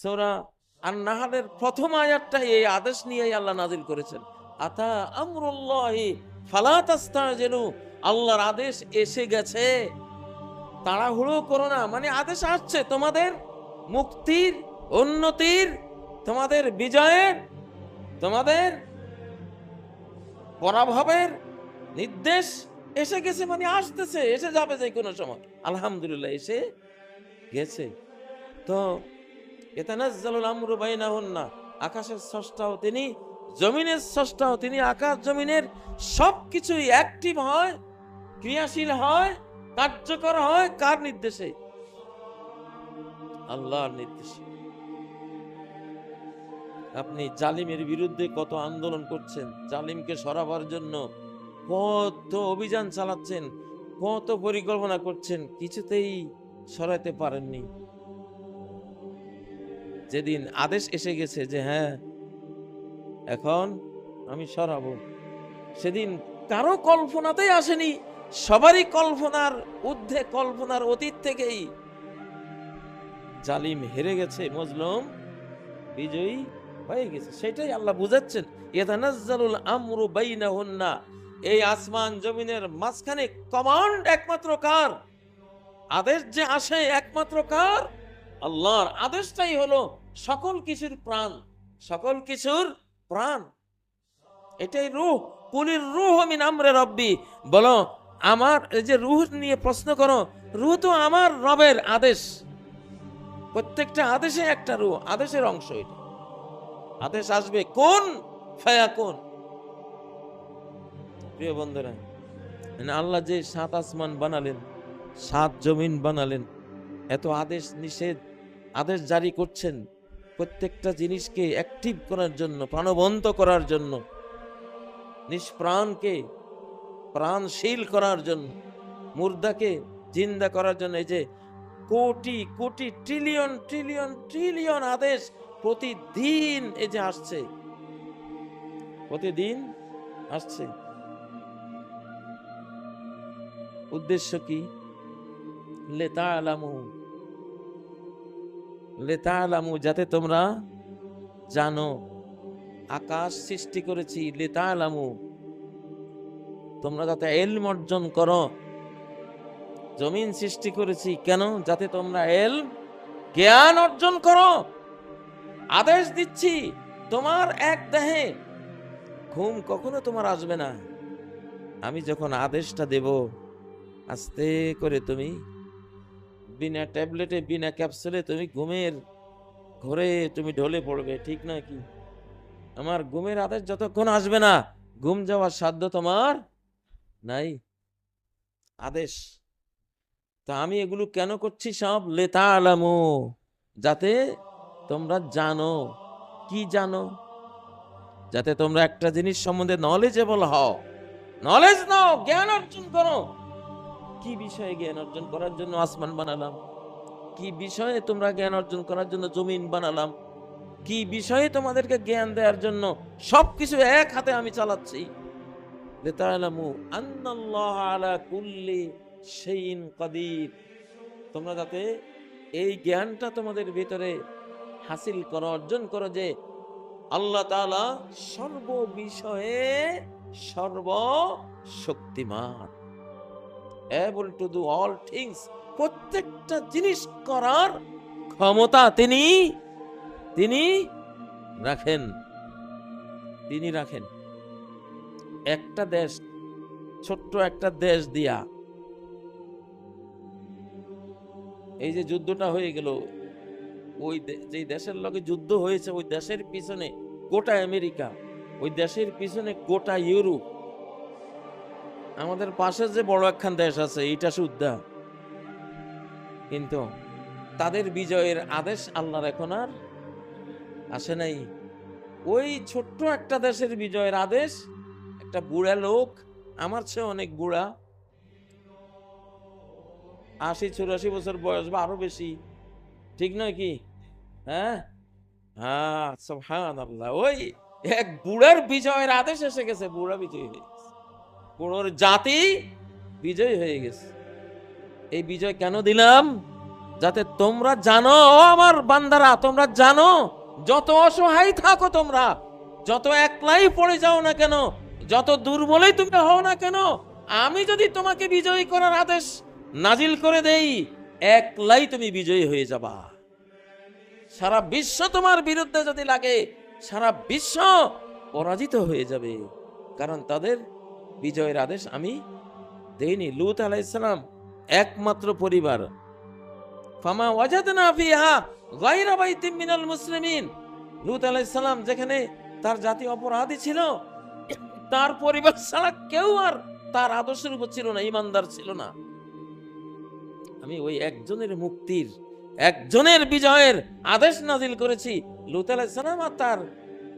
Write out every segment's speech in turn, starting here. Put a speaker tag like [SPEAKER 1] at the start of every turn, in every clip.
[SPEAKER 1] সোরা আর নাহালের প্রথম আয়াতটা এই আদেশ নিয়েই আল্লাহ নাজিল করেছেন। আতা আমরুল্লাহি তাস্তাজিলু, আল্লাহর আদেশ এসে গেছে। তাড়াহুড়ো করো না মানে আদেশ আসছে তোমাদের মুক্তির, উন্নতির, তোমাদের বিজয়ের, তোমাদের পরাভবের নির্দেশ এসে গেছে মানে আসতেছে, এসে যাবে যে কোনো সময়। আলহামদুলিল্লাহ, এসে গেছে। তো এতানাজ্জালুল আমরু বাইনাহুন্না। আকাশের স্রষ্টাও তিনি, জমিনের স্রষ্টাও তিনি, আকাশ জমিনের সব কিছুই অ্যাক্টিভ হয়, ক্রিয়াশীল হয়, কার্যকর হয় কার নির্দেশে? আল্লাহর নির্দেশে। আপনি জালিমের বিরুদ্ধে কত আন্দোলন করছেন, জালিমকে সরাবার জন্য কত অভিযান চালাচ্ছেন, কত পরিকল্পনা করছেন, কিছুতেই সরাতে পারেননি। যেদিন আদেশ এসে গেছে যে হ্যাঁ এখন আমি সরাবো। সেদিন কারও কল্পনাতেই আসেনি, সবারই কল্পনার ঊর্ধ্বে কল্পনার অতীত থেকেই। জালিম হেরে গেছে, মজলুম বিজয়ী হয়ে গেছে। সেটাই আল্লাহ বুঝাচ্ছেন। ইয়াতানাজ্জালুল আমরু বাইনাহুন্না। এই আসমান জমিনের মাঝখানে কমান্ড একমাত্র কার? আদেশ যে আসে একমাত্র কার? আল্লাহর আদেশটাই হলো সকল কিছুর প্রাণ, সকল কিছুর প্রাণ। এটাই রুহ। কুলির রুহ মিন আমরে রব্বি। বলো, আমার এই যে রুহ নিয়ে প্রশ্ন করো, রুহ তো আমার রবের আদেশ। প্রত্যেকটা আদেশে একটা রুহ, আদেশের অংশ এটা। আদেশ আসবে কোন? ফায়া কোন প্রিয় বন্ধুরা মানে আল্লাহ যে সাত আসমান বানালেন, সাত জমিন বানালেন, এত আদেশ নিষেধ, আদেশ জারি করছেন প্রত্যেকটা জিনিসকে অ্যাক্টিভ করার জন্য, প্রাণবন্ত করার জন্য, নিষ্প্রাণকে প্রাণশীল করার জন্য, মুর্দাকে জিন্দা করার জন্য, এই যে crore crore trillion trillion trillion আদেশ প্রতিদিন এই যে আসছে। প্রতিদিন আসছে। উদ্দেশ্য কি? লেতা আলামু লেতা আলামু যাতে তোমরা জানো, আকাশ সৃষ্টি করেছি লেতা আলামু তোমরা যাতে এলম অর্জন করো, জমিন সৃষ্টি করেছি কেন? যাতে তোমরা এল জ্ঞান অর্জন করো। আদেশ দিচ্ছি, তোমার এক দেহে ঘুম কখনো তোমার আসবে না। আমি যখন আদেশটা দেব, আস্তে করে তুমি বিনা ট্যাবলেটে, বিনা ক্যাপসুলে তুমি ঘুমের ঘরে তুমি ঢলে পড়বে, ঠিক না কি? আমার ঘুমের আদেশ যতক্ষণ আসবে না, ঘুম যাওয়ার সাধ্য তোমার নাই। আদেশ। তা আমি এগুলো কেন করছি সব? লেতা আলামো যাতে তোমরা জানো। কি জানো? যাতে তোমরা একটা জিনিস সম্বন্ধে নলেজেবল হও। নলেজ নাও, জ্ঞান অর্জন করো। কি বিষয়ে জ্ঞান অর্জন করার জন্য আসমান বানালাম? কি বিষয়ে তোমরা জ্ঞান অর্জন করার জন্য জমিন বানালাম? কি বিষয়ে তোমাদেরকে জ্ঞান দেওয়ার জন্য সবকিছু এক হাতে আমি চালাচ্ছি? তোমরা যাতে এই জ্ঞানটা তোমাদের ভিতরে হাসিল করো, অর্জন করো যে আল্লাহ তাআলা সর্ব বিষয়ে সর্বশক্তিমান able to do all things প্রত্যেকটা জিনিস করার ক্ষমতা তিনি তিনি রাখেন। তিনি রাখেন। একটা দেশ, ছোট্ট একটা দেশ দিয়া। এই যে যুদ্ধটা হয়ে গেল, ওই যেই দেশের লগে যুদ্ধ হয়েছে, ওই দেশের পিছনে গোটা আমেরিকা, ওই দেশের পিছনে গোটা ইউরোপ। আমাদের পাশে যে বড় একখান দেশ আছে, এইটা সুদ্ধা কিন্তু তাদের বিজয়ের আদেশ আল্লাহর এখন আর আসে নাই। ওই ছোট্ট একটা দেশের বিজয়ের আদেশ, একটা বুড়া লোক, আমার চেয়ে অনেক বুড়া, আশি চুরাশি বছর বয়স বা আরও বেশি, ঠিক নয় কি? হ্যাঁ? হ্যাঁ ওই এক বুড়ার বিজয়ের আদেশ এসে গেছে, বুড়া বিজয় হয়ে জাতি বিজয় হয়ে গেছে। এই বিজয় কেন দিলাম? যাতে তোমরা জানো আমার বান্দারা, তোমরা জানো, যত অসহায় থাকো তোমরা, যত একলাই পড়ে যাও না কেন, যত দুর্বলই তুমি হও না কেন, আমি যদি তোমাকে বিজয়ী করার আদেশ নাজিল করে দেই, একলাই তুমি বিজয়ী হয়ে যাবা। সারা বিশ্ব তোমার বিরুদ্ধে যদি লাগে, সারা বিশ্ব পরাজিত হয়ে যাবে, কারণ তাদের বিজয়ের আদেশ আমি দেইনি। লুত আলাইসালাম একমাত্র পরিবার। ফামা ওয়াজাদনা ফিহা গায়রা বাইতিম মিনাল মুসলিমিন। লুত আলাইসালাম যেখানে তার জাতি অপরাধী ছিল, তার পরিবার ছাড়া কেউ আর তার আদর্শের উপর ছিল না, ইমানদার ছিল না। আমি ওই একজনের মুক্তির, একজনের বিজয়ের আদেশ নাজিল করেছি। লুত আলাইসালাম আর তার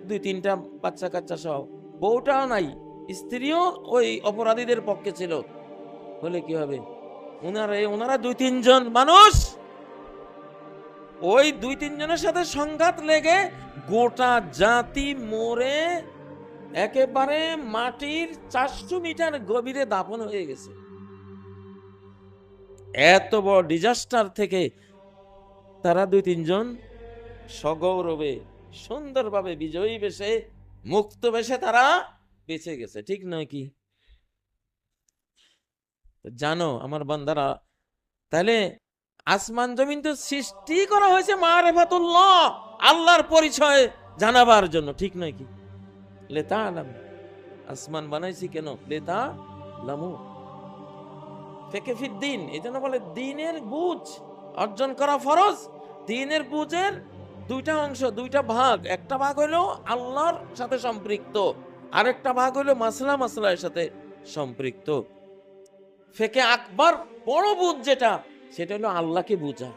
[SPEAKER 1] দুই তিনটা বাচ্চা কাচ্চা সহ বউটাও নাই। স্ত্রীও ওই অপরাধীদের পক্ষে ছিল। হলে কি হবে? ওনারা ওনারা দুই তিনজন মানুষ। ওই দুই তিনজনের সাথে সংঘাত লেগে গোটা জাতি মরে একেবারে মাটির চারশো মিটার গভীরে দাপন হয়ে গেছে। এত বড় ডিজাস্টার থেকে তারা দুই তিনজন সগৌরবে, সুন্দরভাবে বিজয়ী বেশে, মুক্ত বেশে তারা বেঁচে গেছে, ঠিক নয় কি জানো আমার বান্দারা, তাহলে আসমান জমিন তো সৃষ্টি করা হয়েছে মারেফাতুল্লাহ, আল্লাহর পরিচয় জানাবার জন্য, ঠিক নয় কি লেতা আলাম আসমান বানাইছি কেন? লেতা লামু ফেকে দিন, এই জন্য বলে দিনের বুঝ অর্জন করা ফরজ। দিনের বুঝের দুইটা অংশ, দুইটা ভাগ, একটা ভাগ হলো আল্লাহর সাথে সম্পৃক্ত। আরেকটা ভাগ হলো মাসলা মাসলার সাথে সম্পৃক্ত। ফেকে আকবর বড় বুঝ যেটা, সেটা হলো আল্লাহকে বোঝা।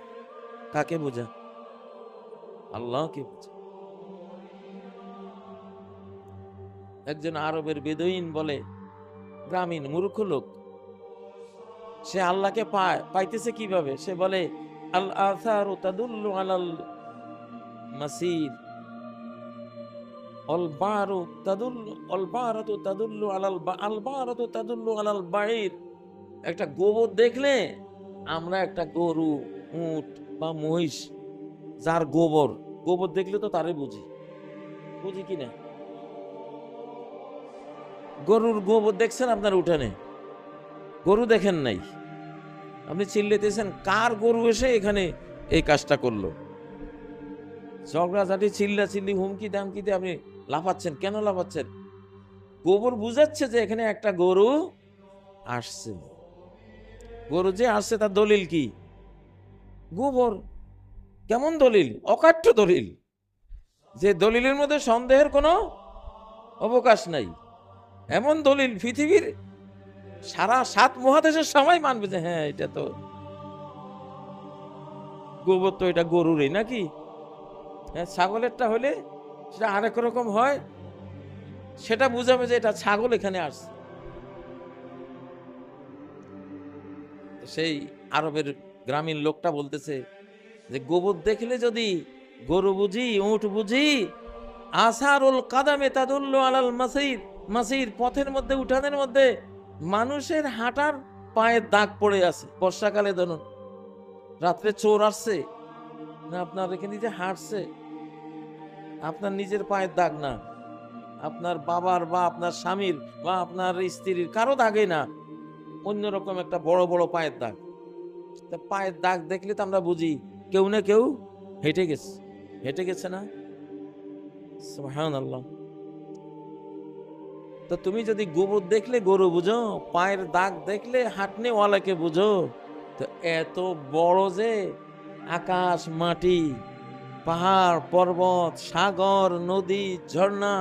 [SPEAKER 1] কাকে বোঝা? আল্লাহকে বোঝা। একজন আরবের বেদইন বলে, গ্রামীণ মূর্খ লোক, সে আল্লাহকে পায়, পাইতেছে কীভাবে? সে বলে আল আসারু তাদুল্লু আলাল মাসির আলাল আলাল একটা গোবর দেখলে আমরা একটা গরু, উট বা মহিষ, যার গোবর গোবর দেখলে তো তারে বুঝি। বুঝি কি না গরুর গোবর দেখছেন আপনার উঠানে? গরু দেখেন নাই। আপনি চিল্লেতেছেন কার গরু এসে এখানে এই কাজটা করল? ঝগড়াঝাটি চিল্লা চিল্লি হুমকি দামকিতে আপনি লাফাচ্ছেন। কেন লাফাচ্ছেন? গোবর বুঝাচ্ছে যে এখানে একটা গরু আসছে। গরু যে আসছে তার দলিল কি? গোবর। কেমন দলিল? অকাঠ্য দলিল। যে দলিলের মধ্যে সন্দেহের কোনো অবকাশ নাই। এমন দলিল পৃথিবীর সারা সাত মহাদেশের সবাই মানবে যে হ্যাঁ এটা তো গোবর তো এটা গরুরই নাকি? ছাগলেরটা হলে সেটা আরেক রকম হয়, সেটা বুঝাবে যে এটা ছাগল এখানে আসছে। সেই আরবের গ্রামীণ লোকটা বলতেছে যে, গোবর দেখলে যদি গরু বুঝি, উঁট বুঝি, আসারুল কাদামে তাদুল্ল আলাল মাসির মাসির পথের মধ্যে, উঠানের মধ্যে মানুষের হাঁটার পায়ের দাগ পড়ে আছে, বর্ষাকালে ধরুন। রাত্রে চোর আসছে না, আপনার এখানে যে হাঁটছে। আপনার নিজের পায়ের দাগ না। আপনার বাবার বা আপনার স্বামীর বা আপনার স্ত্রীর কারও দাগে না। অন্যরকম একটা বড় বড় পায়ের দাগ। তা পায়ের দাগ দেখলে তো আমরা বুঝি, কেউ না কেউ হেঁটে গেছে। হেঁটে গেছে না? সুবহান আল্লাহ তো তুমি যদি গোবর দেখলে গরু বুঝো, পায়ের দাগ দেখলে হাঁটনে ওয়ালাকে বুঝো, তো এত বড় যে আকাশ, মাটি, পাহাড়, পর্বত, সাগর, নদী, ঝর্ণা,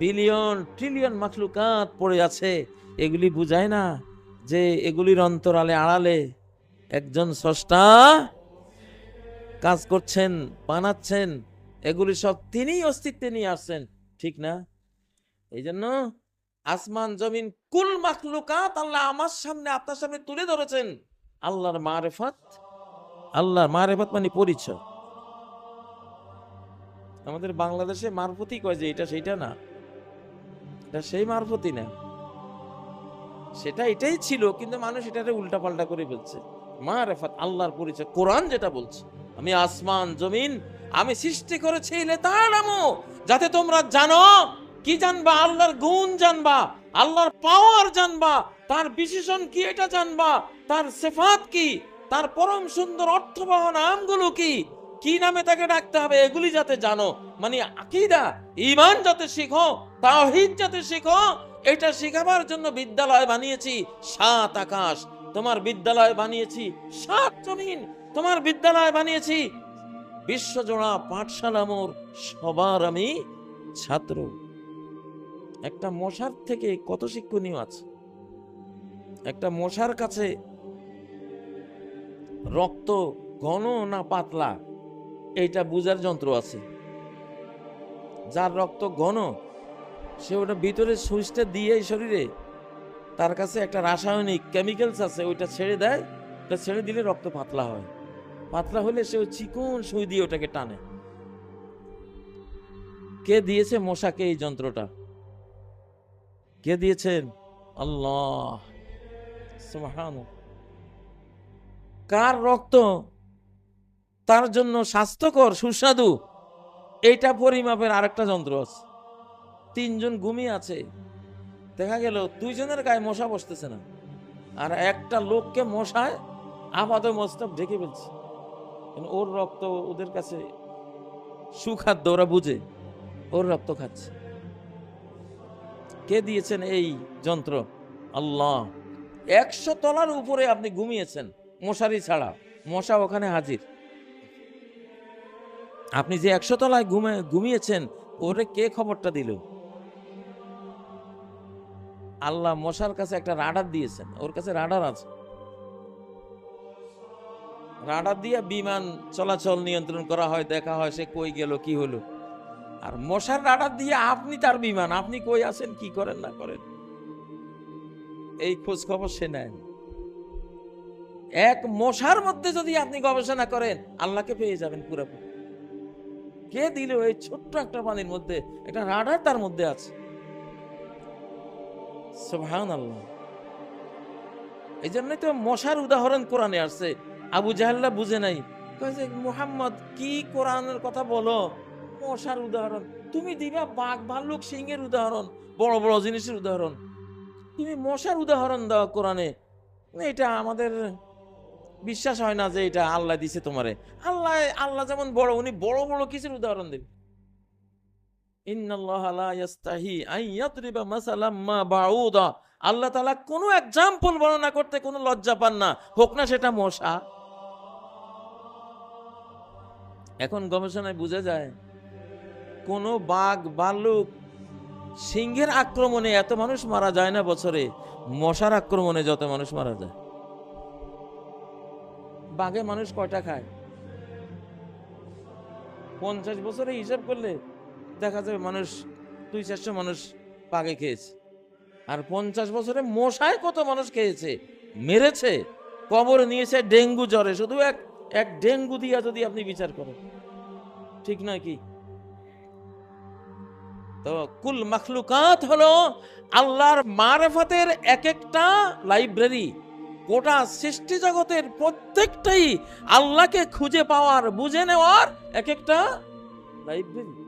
[SPEAKER 1] বিলিয়ন, ট্রিলিয়ন মাখলুকাত পড়ে আছে। এগুলি বুঝায় না যে এগুলির অন্তরালে, আড়ালে একজন স্রষ্টা কাজ করছেন, বানাচ্ছেন। এগুলি সব তিনিই অস্তিত্বে নিয়ে আসছেন, ঠিক না? এই জন্য আসমান, জমিন, কুল মাখলুকাত আল্লাহ আমার সামনে, আপনার সামনে তুলে ধরেছেন। আল্লাহর মারেফত আল্লাহর মারেফত মানে পরিচয়। আমাদের বাংলাদেশে মারফতি কয় যে এটা সেইটা না। এটা সেই মারফতি না। সেটা এটাই ছিল, কিন্তু মানুষ এটাকে উল্টা পাল্টা করে ফেলছে। মারেফাত, আল্লাহর পরিচয়। কোরআন যেটা বলছে, আমি আসমান, জমিন, আমি সৃষ্টি করেছি লেতালামু যাতে তোমরা জানো কি জানবা, আল্লাহর গুণ জানবা, আল্লাহর পাওয়ার জানবা, তার বিশেষণ কি এটা জানবা, তার সেফাত কি তার পরম সুন্দর অর্থবহ নামগুলো কি? কি নামে তাকে ডাকতে হবে এগুলি যাতে জানো? মানে আকিদা ইমান যাতে শিখো, তাওহীদ যাতে শিখো, এটা শিখাবার জন্য বিদ্যালয় বানিয়েছি সাত আকাশ। তোমার বিদ্যালয় বানিয়েছি সাত জমিন। তোমার বিদ্যালয় বানিয়েছি বিশ্বজোড়া পাঠশালা মোর, সবার আমি ছাত্র। একটা মশার থেকে কত শিক্ষণীয় আছে? একটা মশার কাছে রক্ত ঘন না পাতলা? এইটা বুঝার যন্ত্র আছে। যার রক্ত ঘন, সে ওটা ভিতরে সুইচটা দিয়ে শরীরে, তার কাছে একটা রাসায়নিক কেমিক্যালস আছে, ওইটা ছেড়ে দেয় ওটা ছেড়ে দিলে রক্ত পাতলা হয়। পাতলা হলে সে চিকন সুই দিয়ে ওটাকে টানে। কে দিয়েছে মশাকে এই যন্ত্রটা? কে দিয়েছেন? আল্লাহ। সুবহানাল্লাহ। কার রক্ত? তার জন্য স্বাস্থ্যকর, সুস্বাদু। এইটা পরিমাপের আরেকটা যন্ত্র আছে। তিনজন ঘুমিয়ে আছে। দেখা গেল দুইজনের গায়ে মশা বসতেছে না। আর একটা লোককে মশায় আপাত মস্তক ঢেকে ফেলছে। ওর রক্ত ওদের কাছে সুখাদ্য, ওরা বুঝে। ওর রক্ত খাচ্ছে। কে দিয়েছেন এই যন্ত্র? আল্লাহ। একশো তলার উপরে আপনি ঘুমিয়েছেন। মশারি ছাড়া। মশা ওখানে হাজির। আপনি যে একশো তলায় ঘুমে, ঘুমিয়েছেন, ওরে কে খবরটা দিল? আল্লাহ মশার কাছে একটা রাডার দিয়েছেন। ওর কাছে রাডার আছে। রাডার দিয়ে বিমান চলাচল নিয়ন্ত্রণ করা হয়, দেখা হয় সে কই গেল, কি হলো। আর মশার রাডার দিয়ে আপনি তার বিমান, আপনি কই আছেন, কি করেন, না করেন, এই খোঁজ খবর সে নেয় এক মশার মধ্যে যদি আপনি গবেষণা করেন, আল্লাহকে পেয়ে যাবেন পুরোপুরি। কে দিল এই ছোট্ট একটা পানির মধ্যে? একটা রাডার তার মধ্যে আছে। এই জন্যই তো মশার উদাহরণ কোরআনে আসছে। আবু জাহাল্লা বুঝে নাই। যে, মুহাম্মদ, কি কোরআনের কথা বলো? মশার উদাহরণ। তুমি দিবা বাঘ ভাল্লুক সিংহের উদাহরণ, বড় বড় জিনিসের উদাহরণ। তুমি মশার উদাহরণ দাও কোরআনে। এটা আমাদের বিশ্বাস হয় না যে এটা আল্লাহ দিছে তোমারে। আল্লাহ আল্লাহ যেমন বড়, উনি বড় বড় কিছুর উদাহরণ দেবে? আল্লাহ তাআলা কোনো এক্সাম্পল বর্ণনা করতে কোনো লজ্জা পান না। হোক না সেটা মশা। এখন গবেষণায় বোঝা যায়, কোনো বাঘ ভাল্লুক সিংহের আক্রমণে এত মানুষ মারা যায় না বছরে। মশার আক্রমণে যত মানুষ মারা যায়। বাঘে মানুষ কয়টা খায়? পঞ্চাশ বছরে হিসাব করলে দেখা যাবে মানুষ দুই চারশো মানুষ বাঘে খেয়েছে। আর পঞ্চাশ বছরে মশায় কত মানুষ খেয়েছে? মেরেছে, কবরে নিয়েছে, ডেঙ্গু জ্বরে। শুধু এক এক ডেঙ্গু দিয়া যদি আপনি বিচার করেন, ঠিক নয় কি? তো কুল মখলুকাত হলো আল্লাহর মারেফতের এক একটা লাইব্রেরি গোটা সৃষ্টি জগতের প্রত্যেকটাই আল্লাহকে খুঁজে পাওয়ার বুঝে নেওয়ার এক একটা লাইব্রেরি